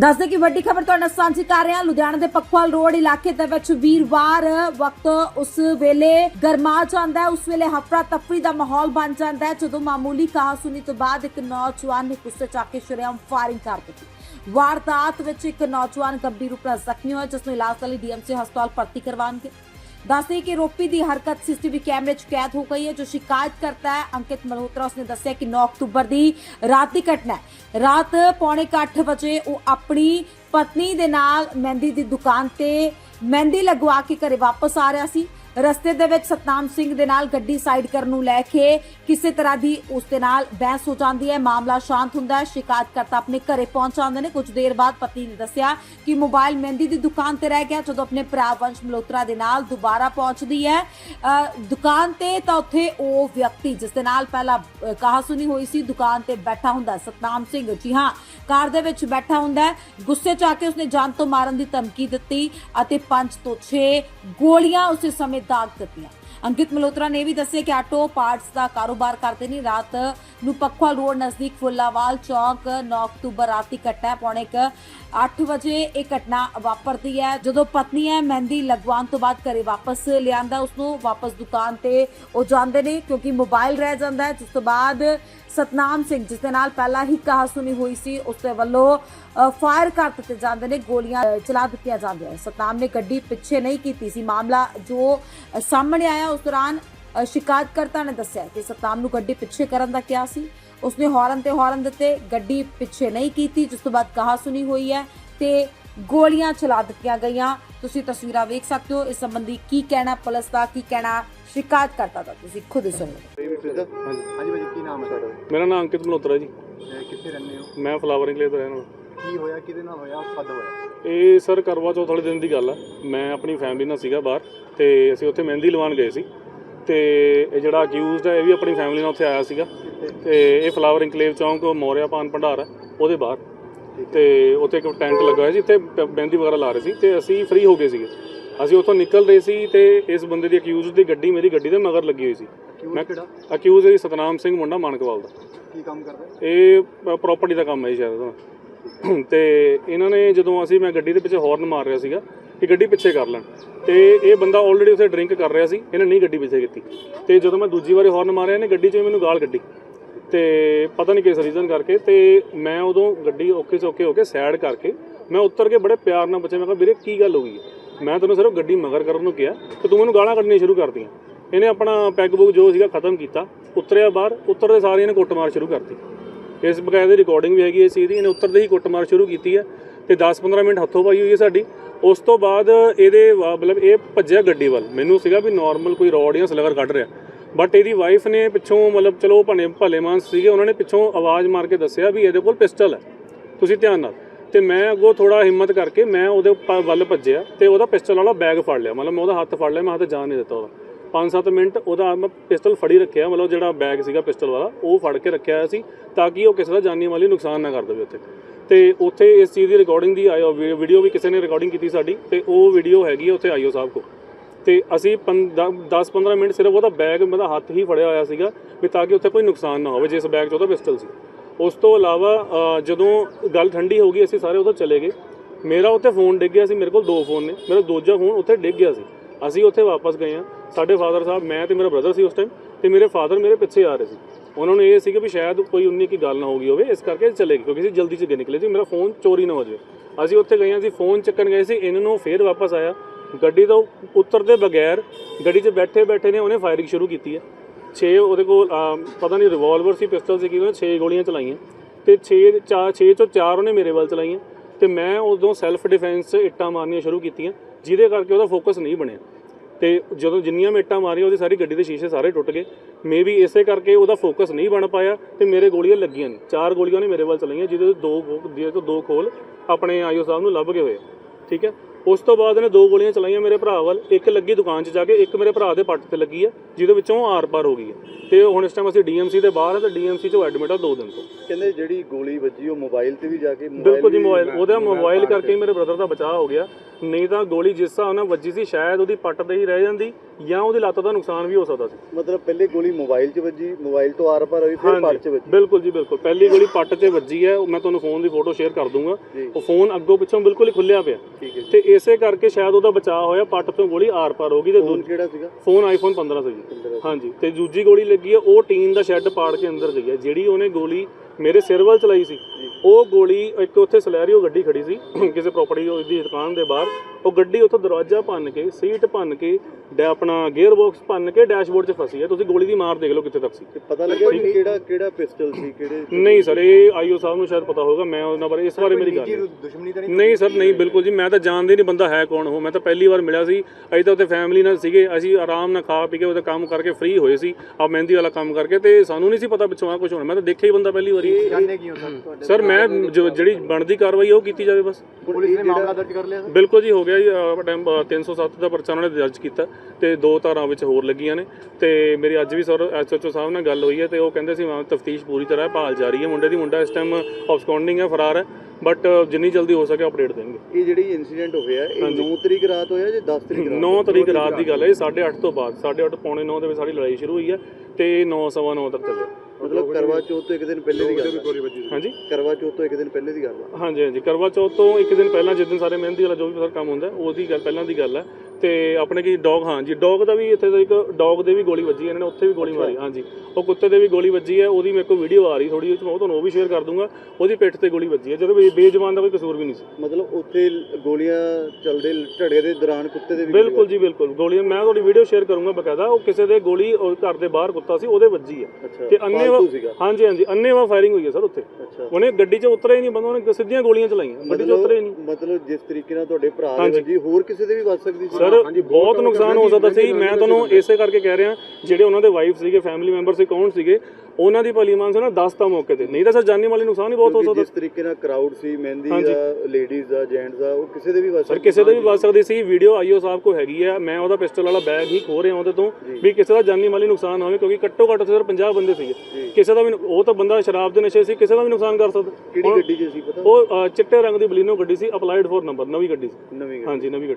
ਦੱਸਦੇ ਕਿ ਵੱਡੀ ਖਬਰ ਤੁਹਾਡੇ ਨਾਲ ਸਾਂਝੀ ਕਰ ਰਹੇ। ਹਾਂ ਲੁਧਿਆਣਾ ਦੇ ਪਖਵਾਲ ਰੋਡ ਇਲਾਕੇ ਦੇ ਵਿੱਚ ਵੀਰਵਾਰ ਵਕਤ ਉਸ ਵੇਲੇ ਗਰਮਾ ਜਾਂਦਾ ਹੈ। ਉਸ ਵੇਲੇ ਹਫੜਾ ਤਫਰੀ ਦਾ ਮਾਹੌਲ ਬਣ ਜਾਂਦਾ ਹੈ। ਜਦੋਂ ਮਾਮੂਲੀ ਕਹਾ ਸੁਣੀ ਤੋਂ ਬਾਅਦ ਇੱਕ ਨੌਜਵਾਨ ਨੇ ਗੁੱਸੇ ਚ ਆ ਕੇ ਸ਼ਰੇਆਮ ਫਾਇਰਿੰਗ ਕਰ ਦਿੱਤੀ। ਵਾਰਦਾਤ ਵਿੱਚ ਇੱਕ ਨੌਜਵਾਨ ਗੰਭੀਰ ਰੂਪ ਨਾਲ ਜ਼ਖਮੀ ਹੋਇਆ, ਜਿਸ ਨੂੰ ਇਲਾਜ ਲਈ ਡੀਐਮਸੀ ਹਸਪਤਾਲ ਭਰਤੀ ਕਰਵਾਉਣਗੇ। ਦੱਸਦੇ ਕਿ ਰੋਪੀ ਦੀ ਹਰਕਤ ਸੀਸੀਟੀਵੀ ਕੈਮਰੇ 'ਚ ਕੈਦ ਹੋ ਗਈ ਹੈ, ਜੋ ਸ਼ਿਕਾਇਤ ਕਰਤਾ ਹੈ। ਅੰਕਿਤ ਮਲਹੋਤਰਾ ਉਸਨੇ ਦੱਸਿਆ ਕਿ 9 ਅਕਤੂਬਰ ਦੀ ਰਾਤ ਦੀ ਘਟਨਾ ਹੈ। ਰਾਤ ਪੌਣੇ 8 ਵਜੇ ਉਹ ਆਪਣੀ ਪਤਨੀ ਦੇ ਨਾਲ ਮਹਿੰਦੀ ਦੀ ਦੁਕਾਨ ਤੇ ਮਹਿੰਦੀ ਲਗਵਾ ਕੇ ਘਰੇ ਵਾਪਸ ਆ ਰਿਹਾ ਸੀ। ਰਸਤੇ ਦੇ ਵਿੱਚ ਸਤਨਾਮ ਸਿੰਘ ਦੇ ਨਾਲ ਗੱਡੀ ਸਾਈਡ ਕਰਨ ਨੂੰ ਲੈ ਕੇ ਕਿਸੇ ਤਰ੍ਹਾਂ ਦੀ ਉਸ ਦੇ ਨਾਲ ਬਹਿਸ ਹੋ ਜਾਂਦੀ ਹੈ। ਮਾਮਲਾ ਸ਼ਾਂਤ ਹੁੰਦਾ ਹੈ। ਸ਼ਿਕਾਇਤਕਰਤਾ ਆਪਣੇ ਘਰੇ ਪਹੁੰਚ ਜਾਂਦੇ ਨੇ। ਕੁਝ ਦੇਰ ਬਾਅਦ ਪਤੀ ਨੇ ਦੱਸਿਆ ਕਿ ਮੋਬਾਈਲ ਮਹਿੰਦੀ ਦੀ ਦੁਕਾਨ ਤੇ ਰਹਿ ਗਿਆ, ਜਦੋਂ ਆਪਣੇ ਭਰਾ ਵੰਸ਼ ਮਲਹੋਤਰਾ ਦੇ ਨਾਲ ਦੁਬਾਰਾ ਪਹੁੰਚਦੀ ਹੈ। ਦੁਕਾਨ ਤੇ ਤਾਂ ਉੱਥੇ ਉਹ ਵਿਅਕਤੀ ਜਿਸ ਦੇ ਨਾਲ ਪਹਿਲਾਂ ਕਹਾ ਸੁਣੀ ਹੋਈ ਸੀ, ਦੁਕਾਨ ਤੇ ਬੈਠਾ ਹੁੰਦਾ ਸਤਨਾਮ ਸਿੰਘ, ਜੀ ਹਾਂ, ਕਾਰ ਦੇ ਵਿੱਚ ਬੈਠਾ ਹੁੰਦਾ ਗੁੱਸੇ ਚ ਆ ਕੇ ਉਸਨੇ ਜਾਨ ਤੋਂ ਮਾਰਨ ਦੀ ਧਮਕੀ ਦਿੱਤੀ ਅਤੇ 5 ਤੋਂ 6 ਗੋਲੀਆਂ ਉਸੇ ਸਮੇਂ ਦਾਗ ਦਿੱਤੀਆਂ ਅੰਕਿਤ ਮਲਹੋਤਰਾ ਨੇ ਇਹ ਵੀ ਦੱਸਿਆ ਕਿ ਆਟੋ ਪਾਰਟਸ ਦਾ ਕਾਰੋਬਾਰ ਕਰਦੇ ਨੇ। ਰਾਤ ਨੂੰ ਪੱਖਵਾ ਰੋਡ ਨਜ਼ਦੀਕ ਫੁੱਲਾਵਾਲ ਚੌਕ 9 ਅਕਤੂਬਰ ਰਾਤ ਦੀ ਘਟਨਾ ਹੈ। ਪੌਣੇ ਕੁ 8 ਵਜੇ ਇਹ ਘਟਨਾ ਵਾਪਰਦੀ ਹੈ। ਜਦੋਂ ਪਤਨੀ ਹੈ ਮਹਿੰਦੀ ਲਗਵਾਉਣ ਤੋਂ ਬਾਅਦ ਘਰੇ ਵਾਪਸ ਲਿਆਂਦਾ ਉਸ ਨੂੰ ਵਾਪਸ ਦੁਕਾਨ ਤੇ ਉਹ ਜਾਂਦੇ ਨੇ ਕਿਉਂਕਿ ਮੋਬਾਈਲ ਰਹਿ ਜਾਂਦਾ ਹੈ। ਜਿਸ ਤੋਂ ਬਾਅਦ ਸਤਨਾਮ ਸਿੰਘ, ਜਿਸ ਦੇ ਨਾਲ ਪਹਿਲਾਂ ਹੀ ਕਹਾ ਸੁਣੀ ਹੋਈ ਸੀ, ਉਸ ਦੇ ਵੱਲੋਂ ਫਾਇਰ ਕਰ ਦਿੱਤੇ ਜਾਂਦੇ ਨੇ, ਗੋਲੀਆਂ ਚਲਾ ਦਿੱਤੀਆਂ ਜਾਂਦੀਆਂ ਸਤਨਾਮ ਨੇ ਗੱਡੀ ਪਿੱਛੇ ਨਹੀਂ ਕੀਤੀ ਸੀ। ਮਾਮਲਾ ਜੋ ਸਾਹਮਣੇ ਆਇਆ ਉਸ ਦੌਰਾਨ ਸ਼ਿਕਾਇਤਕਰਤਾ ਨੇ ਦੱਸਿਆ ਕਿ ਸਤਨਾਮ ਨੂੰ ਗੱਡੀ ਪਿੱਛੇ ਕਰਨ ਦਾ ਕਿਹਾ ਸੀ। ਉਸਨੇ ਹਾਰਨ ਤੇ ਹਾਰਨ ਦਿੱਤੇ ਗੱਡੀ ਪਿੱਛੇ ਨਹੀਂ ਕੀਤੀ ਜਿਸ ਤੋਂ ਬਾਅਦ ਕਹਾ ਸੁਣੀ ਹੋਈ ਹੈ ਤੇ ਗੋਲੀਆਂ ਚਲਾ ਦਿੱਤੀਆਂ ਗਈਆਂ। ਤੁਸੀਂ ਤਸਵੀਰਾਂ ਵੇਖ ਸਕਦੇ ਹੋ। ਇਸ ਸੰਬੰਧੀ ਕੀ ਕਹਿਣਾ ਪੁਲਿਸ ਦਾ ਕੀ ਕਹਿਣਾ ਸ਼ਿਕਾਇਤਕਰਤਾ ਦਾ ਤੁਸੀਂ ਖੁਦ ਸੁਣ। ਲਓ ਹਾਂਜੀ ਭਾਜੀ ਕੀ ਨਾਮ ਹੈ ਤੁਹਾਡਾ? ਮੇਰਾ ਨਾਮ ਅੰਕਿਤ ਮਲਹੋਤਰਾ ਜੀ। ਕਿੱਥੇ ਰਹਿੰਦੇ ਹੋ? ਮੈਂ ਫਲਾਵਰਿੰਗ ਲੈ ਤੋਂ ਰਹਿਣ ਵਾਲਾ। ਕੀ ਹੋਇਆ ਕਿਹਦੇ ਨਾਲ ਹੋਇਆ ਕਦ ਹੋਇਆ? ਇਹ ਸਰ ਕਰਵਾ ਚੌਥ ਵਾਲੇ ਦਿਨ ਦੀ ਗੱਲ ਆ। ਮੈਂ ਆਪਣੀ ਫੈਮਿਲੀ ਨਾਲ ਸੀਗਾ ਬਾਹਰ ਤੇ ਅਸੀਂ ਉੱਥੇ ਮਹਿੰਦੀ ਲਵਾਉਣ ਗਏ ਸੀ। ਤੇ ਇਹ ਜਿਹੜਾ ਅਕਿਊਜ਼ਡ ਹੈ ਇਹ ਵੀ ਆਪਣੀ ਫੈਮਿਲੀ ਨਾਲ ਉੱਥੇ ਆਇਆ ਸੀਗਾ। ਤੇ ਇਹ ਫਲਾਵਰ ਇਨਕਲੇਵ ਚੌਂਕ ਮੌਰਿਆ ਪਾਨ ਭੰਡਾਰ ਹੈ ਉਹਦੇ ਬਾਹਰ। ਤੇ ਉੱਥੇ ਇੱਕ ਟੈਂਟ ਲੱਗਾ ਹੋਇਆ ਸੀ ਇੱਥੇ ਪ- ਮਹਿੰਦੀ ਵਗੈਰਾ ਲਾ ਰਹੇ ਸੀ ਤੇ ਅਸੀਂ ਫ੍ਰੀ ਹੋ ਗਏ ਸੀਗੇ। ਅਸੀਂ ਉੱਥੋਂ ਨਿਕਲ ਰਹੇ ਸੀ ਤੇ ਇਸ ਬੰਦੇ ਦੀ ਅਕਿਊਜ਼ਡ ਦੀ ਗੱਡੀ ਮੇਰੀ ਗੱਡੀ ਦੇ ਮਗਰ ਲੱਗੀ ਹੋਈ ਸੀ। ਕਿਉਂ ਮੈਂ ਕਿਹੜਾ? ਅਕਿਊਜ਼ ਹੈ ਸਤਨਾਮ ਸਿੰਘ ਮੁੰਡਾ ਮਾਨਕਵਾਲ ਦਾ। ਕੀ ਕੰਮ ਕਰਦਾ? ਇਹ ਪ੍ਰਾਪਰਟੀ ਦਾ ਕੰਮ ਹੈ ਜੀ ਸ਼ਾਇਦ ਉਹਦਾ। ਤੇ ਇਹਨਾਂ ਨੇ ਜਦੋਂ ਅਸੀਂ ਮੈਂ ਗੱਡੀ ਦੇ ਪਿੱਛੇ ਹਾਰਨ ਮਾਰ ਰਿਹਾ ਸੀਗਾ ਕਿ ਗੱਡੀ ਪਿੱਛੇ ਕਰ ਲੈਣ। ਤੇ ਇਹ ਬੰਦਾ ਆਲਰੇਡੀ ਉੱਥੇ ਡਰਿੰਕ ਕਰ ਰਿਹਾ ਸੀ, ਇਹਨੇ ਨਹੀਂ ਗੱਡੀ ਪਿੱਛੇ ਕੀਤੀ। ਤੇ ਜਦੋਂ ਮੈਂ ਦੂਜੀ ਵਾਰੀ ਹਾਰਨ ਮਾਰਿਆ, ਇਹਨੇ ਗੱਡੀ 'ਚੋਂ ਮੈਨੂੰ ਗਾਲ ਕੱਢੀ। ਤੇ ਪਤਾ ਨਹੀਂ ਕਿਸ ਰੀਜ਼ਨ ਕਰਕੇ ਤੇ ਮੈਂ ਉਦੋਂ ਗੱਡੀ ਔਖੇ ਸੌਖੇ ਹੋ ਕੇ ਸਾਈਡ ਕਰਕੇ ਮੈਂ ਉੱਤਰ ਕੇ ਬੜੇ ਪਿਆਰ ਨਾਲ ਪੁੱਛਿਆ, ਮੈਂ ਕਿਹਾ, ਵੀਰੇ, ਕੀ ਗੱਲ ਹੋ ਗਈ ਹੈ? ਮੈਂ ਤੈਨੂੰ ਸਿਰਫ ਗੱਡੀ ਮਗਰ ਕਰਨ ਨੂੰ ਕਿਹਾ ਤੇ ਤੂੰ ਮੈਨੂੰ ਗਾਲਾਂ ਕੱਢਣੀਆਂ ਸ਼ੁਰੂ ਕਰਤੀਆਂ। ਇਹਨੇ ਆਪਣਾ ਪੈਗ ਬੁੱਕ ਜੋ ਸੀਗਾ ਖਤਮ ਕੀਤਾ, ਉਤਰਿਆ ਬਾਹਰ, ਉਤਰਦੇ ਸਾਰੇ ਇਹਨੇ ਕੁੱਟਮਾਰ ਸ਼ੁਰੂ ਕਰਤੀ। ਇਸ ਬਕਾਇਦੇ ਰਿਕਾਰਡਿੰਗ ਵੀ ਹੈਗੀ ਇਸ ਚੀਜ਼ ਦੀ, ਇਹਨੇ ਉੱਤਰਦੇ ਹੀ ਕੁੱਟਮਾਰ ਸ਼ੁਰੂ ਕੀਤੀ ਹੈ ਤੇ 10-15 ਮਿੰਟ ਹੱਥੋਂ ਪਾਈ ਹੋਈ ਹੈ ਸਾਡੀ। ਉਸ ਤੋਂ ਬਾਅਦ ਇਹਦੇ ਵਾ- ਮਤਲਬ ਇਹ ਭੱਜਿਆ ਗੱਡੀ ਵੱਲ। ਮੈਨੂੰ ਸੀਗਾ ਵੀ ਨਾਰਮਲ ਕੋਈ ਰੋਡ ਜਾਂ ਸਲਗਰ ਕੱਢ ਰਿਹਾ। ਬਟ ਇਹਦੀ ਵਾਈਫ ਨੇ ਪਿੱਛੋਂ ਮਤਲਬ ਚਲੋ ਭਲੇ ਭਲੇ ਮਾਨਸ ਸੀਗੇ, ਉਹਨਾਂ ਨੇ ਪਿੱਛੋਂ ਆਵਾਜ਼ ਮਾਰ ਕੇ ਦੱਸਿਆ ਵੀ ਇਹਦੇ ਕੋਲ ਪਿਸਟਲ ਹੈ। ਤੁਸੀਂ ਧਿਆਨ ਨਾਲ। ਤੇ ਮੈਂ ਅੱਗੋਂ ਥੋੜਾ ਹਿੰਮਤ ਕਰਕੇ ਮੈਂ ਉਹਦੇ ਪ- ਵੱਲ ਭੱਜਿਆ ਤੇ ਉਹਦਾ ਪਿਸਟਲ ਵਾਲਾ ਬੈਗ ਫੜ ਲਿਆ। ਮਤਲਬ ਮੈਂ ਉਹਦਾ ਹੱਥ ਫੜ ਲਿਆ, ਮੈਂ ਹੱਥ ਜਾਣ ਨਹੀਂ ਦਿੱਤਾ ਉਹਦਾ। 5-7 ਮਿੰਟ ਉਹਦਾ ਮੈਂ ਪਿਸਟਲ ਫੜੀ ਰੱਖਿਆ, ਮਤਲਬ ਜਿਹੜਾ ਬੈਗ ਸੀਗਾ ਪਿਸਟਲ ਵਾਲਾ, ਉਹ ਫੜ ਕੇ ਰੱਖਿਆ ਹੋਇਆ ਸੀ ਤਾਂ ਕਿ ਉਹ ਕਿਸੇ ਦਾ ਜਾਨੀ ਮਾਲੀ ਨੁਕਸਾਨ ਨਾ ਕਰ ਦੇਵੇ ਉੱਥੇ। ਤੇ ਉੱਥੇ ਇਸ ਚੀਜ਼ ਦੀ ਰਿਕਾਰਡਿੰਗ ਦੀ ਆਇਓ ਵੀਡੀਓ ਵੀ ਕਿਸੇ ਨੇ ਰਿਕਾਰਡਿੰਗ ਕੀਤੀ ਸਾਡੀ, ਤੇ ਉਹ ਵੀਡੀਓ ਹੈਗੀ ਹੈ ਉੱਥੇ ਆਈਓ ਸਾਹਿਬ ਕੋ ਤੇ ਅਸੀਂ 10-15 ਮਿੰਟ ਸਿਰਫ ਉਹਦਾ ਬੈਗ ਮੇਰਾ ਹੱਥ ਹੀ ਫੜਿਆ ਹੋਇਆ ਸੀਗਾ ਵੀ ਤਾਂ ਕਿ ਉੱਥੇ ਕੋਈ ਨੁਕਸਾਨ ਨਾ ਹੋਵੇ, ਜਿਸ ਬੈਗ 'ਚ ਉਹਦਾ ਪਿਸਟਲ ਸੀ। ਉਸ ਤੋਂ ਇਲਾਵਾ ਜਦੋਂ ਗੱਲ ਠੰਡੀ ਹੋ ਗਈ, ਅਸੀਂ ਸਾਰੇ ਉਧਰ ਚਲੇ ਗਏ। ਮੇਰਾ ਉੱਥੇ ਫੋਨ ਡਿੱਗ ਗਿਆ ਸੀ, ਮੇਰੇ ਕੋਲ ਦੋ ਫੋਨ ਨੇ, ਮੇਰਾ ਦੂਜਾ ਫੋਨ ਉੱਥੇ ਡਿੱਗ ਗਿਆ ਸੀ। ਅਸੀਂ ਉੱਥੇ ਵਾਪਸ ਗਏ ਆ ਸਾਡੇ ਫਾਦਰ ਸਾਹਿਬ, ਮੈਂ ਤੇ ਮੇਰਾ ਬ੍ਰਦਰ ਸੀ ਉਸ ਟਾਈਮ ਤੇ ਮੇਰੇ ਫਾਦਰ ਮੇਰੇ ਪਿੱਛੇ ਆ ਰਹੇ ਸੀ। ਉਹਨਾਂ ਨੂੰ ਇਹ ਸੀ ਕਿ ਵੀ ਸ਼ਾਇਦ ਕੋਈ ਉਨੀ ਕੀ ਗੱਲ ਨਾ ਹੋ ਗਈ ਹੋਵੇ, ਇਸ ਕਰਕੇ ਚਲੇ ਗਏ, ਕਿਉਂਕਿ ਅਸੀਂ ਜਲਦੀ 'ਚ ਗਏ ਨਿਕਲੇ ਸੀ। ਮੇਰਾ ਫੋਨ ਚੋਰੀ ਨਾ ਹੋ ਜਾਵੇ। ਅਸੀਂ ਉੱਥੇ ਗਏ ਸੀ ਫੋਨ ਚੱਕਣ ਗਏ ਸੀ, ਇਹਨਾਂ ਨੂੰ ਫੇਰ ਵਾਪਸ ਆਇਆ। ਗੱਡੀ ਤੋਂ ਉਤਰਦੇ ਬਗੈਰ ਗੱਡੀ 'ਚ ਬੈਠੇ ਬੈਠੇ ਨੇ, ਉਹਨੇ ਫਾਇਰਿੰਗ ਸ਼ੁਰੂ ਕੀਤੀ ਹੈ। 6 ਉਹਦੇ ਕੋਲ ਪਤਾ ਨਹੀਂ ਰਿਵਾਲਵਰ ਸੀ ਪਿਸਟਲ ਸੀ, ਕਿ ਉਹਨੇ 6 ਗੋਲੀਆਂ ਚਲਾਈਆਂ। ਤੇ 6 4 6 ਚੋਂ 4 ਉਹਨੇ ਮੇਰੇ ਵੱਲ ਚਲਾਈਆਂ। ਤੇ ਮੈਂ ਉਦੋਂ ਸੈਲਫ ਡਿਫੈਂਸ ਇੱਟਾਂ ਮਾਰਨੀਆਂ ਸ਼ੁਰੂ ਕੀਤੀਆਂ, ਜਿਹਦੇ ਕਰਕੇ ਉਹਦਾ ਫੋਕਸ ਨਹੀਂ ਬਣਿਆ। ਤੇ ਜਦੋਂ ਜਿੰਨੀਆਂ ਮੇਟਾਂ ਮਾਰੀਆਂ, ਉਹਦੀ ਸਾਰੀ ਗੱਡੀ ਦੇ ਸ਼ੀਸ਼ੇ ਸਾਰੇ ਟੁੱਟ ਗਏ। ਮੇ ਵੀ ਇਸੇ ਕਰਕੇ ਉਹਦਾ ਫੋਕਸ ਨਹੀਂ ਬਣ ਪਾਇਆ ਤੇ ਮੇਰੇ ਗੋਲੀਆਂ ਲੱਗੀਆਂ ਨਹੀਂ। ਚਾਰ ਗੋਲੀਆਂ ਨੇ ਮੇਰੇ ਵੱਲ ਚਲਾਈਆਂ, ਜਿਹਦੇ ਤੋਂ ਦੋ ਖੋ- ਜਿਹਦੇ ਤੋਂ ਦੋ ਖੋਲ ਆਪਣੇ ਆਈਓ ਸਾਹਿਬ ਨੂੰ ਲੱਭ ਗਏ ਹੋਏ। ਠੀਕ ਹੈ? ਉਸ ਤੋਂ ਬਾਅਦ ਇਹਨੇ ਦੋ ਗੋਲੀਆਂ ਚਲਾਈਆਂ ਮੇਰੇ ਭਰਾ ਵੱਲ। ਇੱਕ ਲੱਗੀ ਦੁਕਾਨ 'ਚ ਜਾ ਕੇ ਇੱਕ ਮੇਰੇ ਭਰਾ ਦੇ ਪੱਟ ਤੇ ਲੱਗੀ ਹੈ ਜਿਹਦੇ ਵਿੱਚੋਂ ਆਰ-ਪਾਰ ਹੋ ਗਈ ਹੈ ਤੇ ਹੁਣ ਇਸ ਟਾਈਮ ਅਸੀਂ ਡੀਐਮਸੀ ਦੇ ਬਾਹਰ ਹੈ ਤੇ ਡੀਐਮਸੀ 'ਚ ਐਡਮਿਟ ਆ ਦੋ ਦਿਨ ਤੋਂ। ਕਹਿੰਦੇ ਜਿਹੜੀ ਗੋਲੀ ਵੱਜੀ ਉਹ ਮੋਬਾਈਲ ਤੇ ਵੀ ਜਾ ਕੇ ਬਿਲਕੁਲ ਜੀ ਮੋਬਾਈਲ ਉਹਦਾ ਮੋਬਾਈਲ ਕਰਕੇ ਹੀ ਮੇਰੇ ਬ੍ਰਦਰ ਦਾ ਬਚਾਅ ਹੋ ਗਿਆ। ਨਹੀਂ ਤਾਂ ਗੋਲੀ ਜਿਸ ਹਿਸਾਬ ਨਾਲ ਵੱਜੀ ਸੀ ਸ਼ਾਇਦ ਉਹਦੀ ਪੱਟ ਤੇ ਹੀ ਰਹਿ ਜਾਂਦੀ ਜਾਂ ਉਹਦੀ ਲੱਤ ਦਾ ਨੁਕਸਾਨ ਵੀ ਹੋ ਸਕਦਾ ਸੀ। ਮਤਲਬ ਪਹਿਲੇ ਗੋਲੀ ਮੋਬਾਈਲ 'ਚ ਵੱਜੀ ਮੋਬਾਈਲ ਤੋਂ ਆਰ ਪਾਰ ਹੋਈ ਫਿਰ ਪੱਟ 'ਚ ਵੱਜੀ। ਬਿਲਕੁਲ ਜੀ ਬਿਲਕੁਲ। ਪਹਿਲੀ ਗੋਲੀ ਪੱਟ 'ਤੇ ਵੱਜੀ ਹੈ ਮੈਂ ਤੁਹਾਨੂੰ ਫੋਨ ਦੀ ਫੋਟੋ ਸ਼ੇਅਰ ਕਰ ਦੂੰਗਾ। ਉਹ ਫੋਨ ਅੱਗੋਂ ਪਿੱਛੋਂ ਬਿਲਕੁਲ ਹੀ ਖੁੱਲਿਆ ਪਿਆ। ਠੀਕ ਹੈ ਤੇ ਇਸੇ ਕਰਕੇ ਸ਼ਾਇਦ ਉਹਦਾ ਬਚਾਅ ਹੋਇਆ ਪੱਟ ਤੋਂ ਗੋਲੀ ਆਰ-ਪਾਰ ਹੋ ਗਈ ਤੇ ਫੋਨ ਦੂਜੀ ਕਿਹੜਾ ਸੀਗਾ? ਫੋਨ ਆਈਫੋਨ 15 ਸੀ ਜੀ। 15 ਹਾਂਜੀ ਤੇ ਦੂਜੀ ਗੋਲੀ ਲੱਗੀ ਹੈ ਉਹ ਟੀਨ ਦਾ ਸ਼ੈੱਡ ਪਾੜ ਕੇ ਅੰਦਰ ਗਈ ਹੈ ਜਿਹੜੀ ਉਹਨੇ ਗੋਲੀ ਮੇਰੇ ਸਿਰ ਵੱਲ ਚਲਾਈ ਸੀ। ਉਹ ਗੋਲੀ ਇੱਕ ਉੱਥੇ ਸਲੈਰੀਓ ਗੱਡੀ ਖੜੀ ਸੀ ਕਿਸੇ ਪ੍ਰਾਪਰਟੀ ਦੀ ਦੁਕਾਨ ਦੇ ਬਾਹਰ। ਉਹ ਗੱਡੀ ਉੱਥੋਂ ਦਰਵਾਜ਼ਾ ਭੰਨ ਕੇ ਸੀਟ ਭੰਨ ਕੇ ਡੈ ਆਪਣਾ ਗੇਅਰ ਬਾਕਸ ਭੰਨ ਕੇ ਡੈਸ਼ਬੋਰਡ 'ਚ ਫਸੀ ਹੈ। ਤੁਸੀਂ ਗੋਲੀ ਦੀ ਮਾਰ ਦੇਖ ਲਓ ਕਿੱਥੇ ਤੱਕ ਸੀ। ਪਤਾ ਲੱਗਿਆ ਵੀ ਕਿਹੜਾ ਕਿਹੜਾ ਪਿਸਟਲ ਸੀ ਕਿਹੜੇ ਨਹੀਂ ਸਰ ਇਹ ਆਈਓ ਸਾਹਿਬ ਨੂੰ ਸ਼ਾਇਦ ਪਤਾ ਹੋਗਾ ਮੈਂ ਉਹਨਾਂ ਬਾਰੇ ਇਸ ਬਾਰੇ ਮੇਰੀ ਗੱਲ ਨਿੱਜੀ ਨਹੀਂ। ਦੁਸ਼ਮਣੀ ਤਾਂ ਨਹੀਂ ਨਹੀਂ ਸਰ ਨਹੀਂ ਬਿਲਕੁਲ ਜੀ ਮੈਂ ਤਾਂ ਜਾਣਦੇ ਨਹੀਂ ਬੰਦਾ ਹੈ ਕੌਣ ਉਹ। ਮੈਂ ਤਾਂ ਪਹਿਲੀ ਵਾਰ ਮਿਲਿਆ ਸੀ। ਅਸੀਂ ਤਾਂ ਉੱਥੇ ਫੈਮਿਲੀ ਨਾਲ ਸੀਗੇ। ਅਸੀਂ ਆਰਾਮ ਨਾਲ ਖਾ ਪੀ ਕੇ ਉਹਦਾ ਕੰਮ ਕਰਕੇ ਫ੍ਰੀ ਹੋਏ ਸੀ। ਆ ਮਹਿੰਦੀ ਵਾਲਾ ਕੰਮ ਕਰਕੇ ਤੇ ਸਾਨੂੰ ਨਹੀਂ ਸੀ ਪਤਾ ਪਿੱਛੋਂ ਆ ਕੁਝ ਹੋਣਾ। ਮੈਂ ਤਾਂ ਦੇਖਿਆ ਹੀ ਬੰਦਾ ਪਹਿਲੀ ਵਾਰੀ। ਜਾਣਦੇ ਕੀ ਹੋ ਸਰ ਤੁਹਾਡੇ ਸਰ ਮੈਂ ਜੋ- ਜਿਹੜੀ ਬਣਦੀ ਕਾਰਵਾਈ ਉਹ ਕੀਤੀ ਜਾਵੇ ਬਸ। ਪੁਲਿਸ ਨੇ ਮਾਮਲਾ ਦਰਜ ਕਰ ਲਿਆ ਸਰ? ਬਿਲਕੁਲ ਜੀ ਹੋ ਗਿਆ ਜੀ ਅਹ, ਟਾਈਮ, ਅਹ, 307 ਦਾ ਪਰਚਾ ਉਹਨਾਂ ਨੇ ਦਰਜ ਕੀਤਾ ਤੇ ਦੋ ਧਾਰਾਂ ਵਿੱਚ ਹੋਰ ਲੱਗੀਆਂ ਨੇ ਤੇ ਮੇਰੀ ਅੱਜ ਵੀ ਸਰ ਐਸਐਚਓ ਸਾਹਿਬ ਨਾਲ ਗੱਲ ਹੋਈ ਹੈ ਤੇ ਉਹ ਕਹਿੰਦੇ ਸੀ ਮੈਂ ਤਫਤੀਸ਼ ਪੂਰੀ ਤਰ੍ਹਾਂ ਭਾਲ ਜਾਰੀ ਹੈ ਮੁੰਡੇ ਦੀ ਮੁੰਡਾ ਇਸ ਟਾਈਮ ਆਬਸਕੌਂਡਿੰਗ ਹੈ ਫਰਾਰ ਹੈ ਬਟ ਜਿੰਨੀ ਜਲਦੀ ਹੋ ਸਕੇ ਅਪਡੇਟ ਦੇਣਗੇ। ਇਹ ਜਿਹੜੀ ਇਨਸੀਡੈਂਟ ਹੋਇਆ ਇਹ 9 ਤਰੀਕ ਰਾਤ ਹੋਇਆ ਜਾਂ 10 ਤਰੀਕ ਰਾਤ? 9 ਤਰੀਕ ਰਾਤ ਦੀ ਗੱਲ ਹੈ 8:30 ਤੋਂ ਬਾਅਦ 8:30 ਪੌਣੇ 9 ਦੇ ਵਿੱਚ ਸਾਡੀ ਲੜਾਈ ਸ਼ੁਰੂ ਹੋਈ ਹੈ ਤੇ 9:09 ਤੱਕ ਚੱਲਿਆ। ਮਤਲਬ ਕਰਵਾ ਚੌਥ ਤੋਂ ਇੱਕ ਦਿਨ ਪਹਿਲੇ ਦੀ ਗੱਲ ਹੈ ਹਾਂਜੀ। ਕਰਵਾ ਚੌਥ ਤੋਂ ਇੱਕ ਦਿਨ ਪਹਿਲੇ ਦੀ ਗੱਲ ਹੈ ਹਾਂਜੀ ਹਾਂਜੀ। ਕਰਵਾ ਚੌਥ ਤੋਂ ਇੱਕ ਦਿਨ ਪਹਿਲਾਂ ਜਿਸ ਦਿਨ ਸਾਰੇ ਮਹਿੰਦੀ ਵਾਲਾ ਜੋ ਵੀ ਸਰ ਕੰਮ ਹੁੰਦਾ ਹੈ, ਉਹਦੀ ਗੱਲ ਪਹਿਲਾਂ ਦੀ ਗੱਲ ਹੈ ਤੇ ਆਪਣੇ ਕੀ ਡੌਗ ਹਾਂਜੀ ਡੌਗ ਦਾ ਵੀ ਇੱਥੇ ਇੱਕ ਡੌਗ ਦੇ ਵੀ ਗੋਲੀ ਵੱਜੀ ਇਹਨਾਂ ਨੇ ਉੱਥੇ ਵੀ ਗੋਲੀ ਮਾਰੀ ਹਾਂਜੀ ਉਹ ਕੁੱਤੇ ਦੇ ਵੀ ਗੋਲੀ ਵੱਜੀ ਹੈ ਉਹਦੀ ਮੇਰੇ ਕੋਲ ਵੀਡੀਓ ਆ ਰਹੀ ਥੋੜੀ ਜਿਹੀ ਤੁਹਾਨੂੰ ਉਹ ਵੀ ਸ਼ੇਅਰ ਕਰ ਦੂੰਗਾ ਉਹਦੀ ਪਿੱਠ ਤੇ ਗੋਲੀ ਵੱਜੀ ਹੈ ਜਦੋਂ ਬੇ- ਬੇਜ਼ੁਬਾਨ ਦਾ ਕੋਈ ਕਸੂਰ ਵੀ ਨਹੀਂ ਸੀ। ਮਤਲਬ ਉੱਥੇ ਗੋਲੀਆਂ ਚੱਲਦੇ ਝੜੇ ਦੇ ਦੌਰਾਨ ਕੁੱਤੇ ਦੇ ਵੀ ਬਿਲਕੁਲ ਜੀ ਬਿਲਕੁਲ। ਗੋਲੀਆਂ ਮੈਂ ਤੁਹਾਡੀ ਵੀਡੀਓ ਸ਼ੇਅਰ ਕਰੂੰਗਾ ਬਕਾਇਦਾ ਉਹ ਕਿਸੇ ਦੇ ਗੋਲੀ ਘਰ ਦੇ ਬਾਹਰ ਕੁੱਤਾ ਸੀ ਉਹਦੇ ਵੱਜੀ ਹੈ। ਤੇ ਅੰਨੇ ਹਾਂਜੀ ਹਾਂਜੀ ਅੰਨੇਵਾ ਫਾਇਰਿੰਗ ਹੋਈ ਹੈ ਸਰ ਉੱਥੇ। ਉਹਨੇ ਗੱਡੀ 'ਚ ਉਤਰਿਆ ਹੀ ਨਹੀਂ ਬੰਦਾ ਉਹਨੇ ਸਿੱਧੀਆਂ ਗੋਲੀਆਂ ਚਲਾਈਆਂ ਗੱਡੀ 'ਚ ਉਤਰਿਆ ਹੀ ਨਹੀਂ। ਮਤਲਬ ਜਿਸ ਤਰੀਕੇ ਨਾਲ ਤੁਹਾਡੇ ਭਰਾ ਦੇ ਵੱਜੀ ਹੋਰ ਕਿਸੇ ਦੇ ਵੀ ਵੱਜ ਸਕਦੀ ਸੀ? ਸਰ ਬਹੁਤ ਨੁਕਸਾਨ ਹੋ ਸਕਦਾ ਸੀ। ਮੈਂ ਤੁਹਾਨੂੰ ਇਸੇ ਕਰਕੇ ਕਹਿ ਰਿਹਾ ਜਿਹੜੇ ਉਹਨਾਂ ਦੇ ਵਾਈਫ ਸੀਗੇ ਫੈਮਿਲੀ ਮੈਂਬਰ ਸੀ ਕੌਣ ਸੀਗੇ ਉਹਨਾਂ ਦੀ ਭਲੀ ਮਾਨ ਸੀ ਨਾ 10 ਤਾਂ ਮੌਕੇ ਤੇ। ਨਹੀਂ ਤਾਂ ਸਰ ਜਾਨੀ ਮਾਲੀ ਨੁਕਸਾਨ ਹੀ ਬਹੁਤ ਹੋ ਸਕਦਾ। ਜਿਸ ਤਰੀਕੇ ਨਾਲ ਕਰਾਊਡ ਸੀ ਮਹਿੰਦੀ। ਦਾ ਲੇਡੀਜ਼ ਦਾ ਜੈਂਟਸ ਦਾ ਉਹ ਕਿਸੇ ਦੇ ਵੀ ਵੱਜ ਸਰ ਕਿਸੇ ਦੇ ਵੀ ਵੱਜ ਸਕਦੀ ਸੀ। ਵੀਡੀਓ ਆਈਓ ਸਾਹਿਬ ਕੋ ਹੈਗੀ ਆ। ਮੈਂ ਉਹਦਾ ਪਿਸਟਲ ਵਾਲਾ ਬੈਗ ਹੀ ਖੋ ਰਿਹਾ ਉਹਦੇ ਤੋਂ ਵੀ ਕਿਸੇ ਦਾ ਜਾਨੀ ਮਾਲੀ ਨੁਕਸਾਨ ਹੋਵੇ ਕਿਉਂਕਿ ਘੱਟੋ ਘੱਟ ਸਰ 50 ਬੰਦੇ ਸੀਗੇ। ਕਿਸੇ ਦਾ ਵੀ ਉਹ ਤਾਂ ਬੰਦਾ ਸ਼ਰਾਬ ਦੇ ਨਸ਼ੇ ਸੀ ਕਿਸੇ ਦਾ ਵੀ ਨੁਕਸਾਨ ਕਰ ਸਕਦਾ। ਕਿਹੜੀ ਗੱਡੀ 'ਚ ਸੀ ਪਤਾ? ਉਹ ਚਿੱਟੇ ਰੰਗ ਦੀ ਬਲੀਨੋ ਗੱਡੀ ਸੀ ਅਪਲਾਈਡ ਫੋਰ ਨੰਬਰ ਨਵੀਂ ਗੱਡੀ ਸੀ। ਨਵੀਂ ਹਾਂਜੀ ਨਵੀਂ